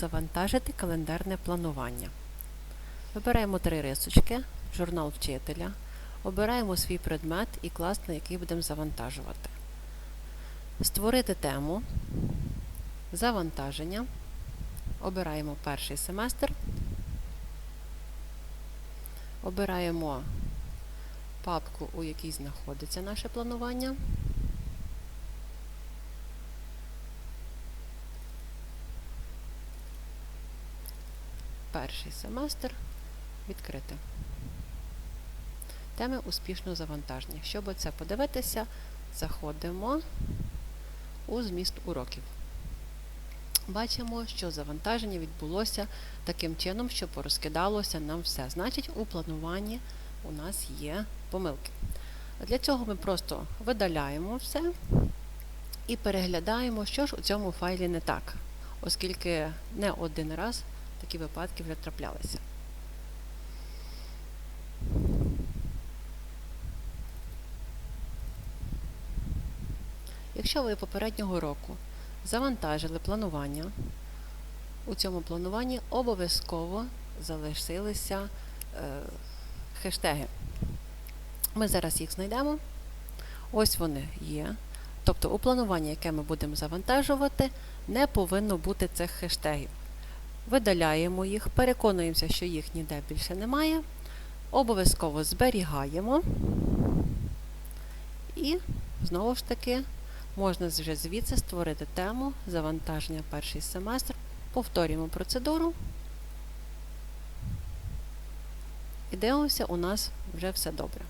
Завантажити календарне планування. Вибираємо три рисочки, журнал вчителя, обираємо свій предмет і клас, на який будемо завантажувати. Створити тему, завантаження. Обираємо перший семестр. Обираємо папку, у якій знаходиться наше планування. Перший семестр відкрити. Теми успішно завантаження. Щоб це подивитися, заходимо у зміст уроків. Бачимо, що завантаження відбулося таким чином, що порозкидалося нам все. Значить, у плануванні у нас є помилки. Для цього ми просто видаляємо все і переглядаємо, що ж у цьому файлі не так, оскільки не один раз такі випадки вже траплялися. Якщо ви попереднього року завантажили планування, у цьому плануванні обов'язково залишилися е, хештеги. Ми зараз їх знайдемо. Ось вони є. Тобто у плануванні, яке ми будемо завантажувати, не повинно бути цих хештегів. Видаляємо їх, переконуємося, що їх ніде більше немає. Обов'язково зберігаємо. І знову ж таки можна вже звідси створити тему завантаження перший семестр. Повторюємо процедуру. І дивимося, у нас вже все добре.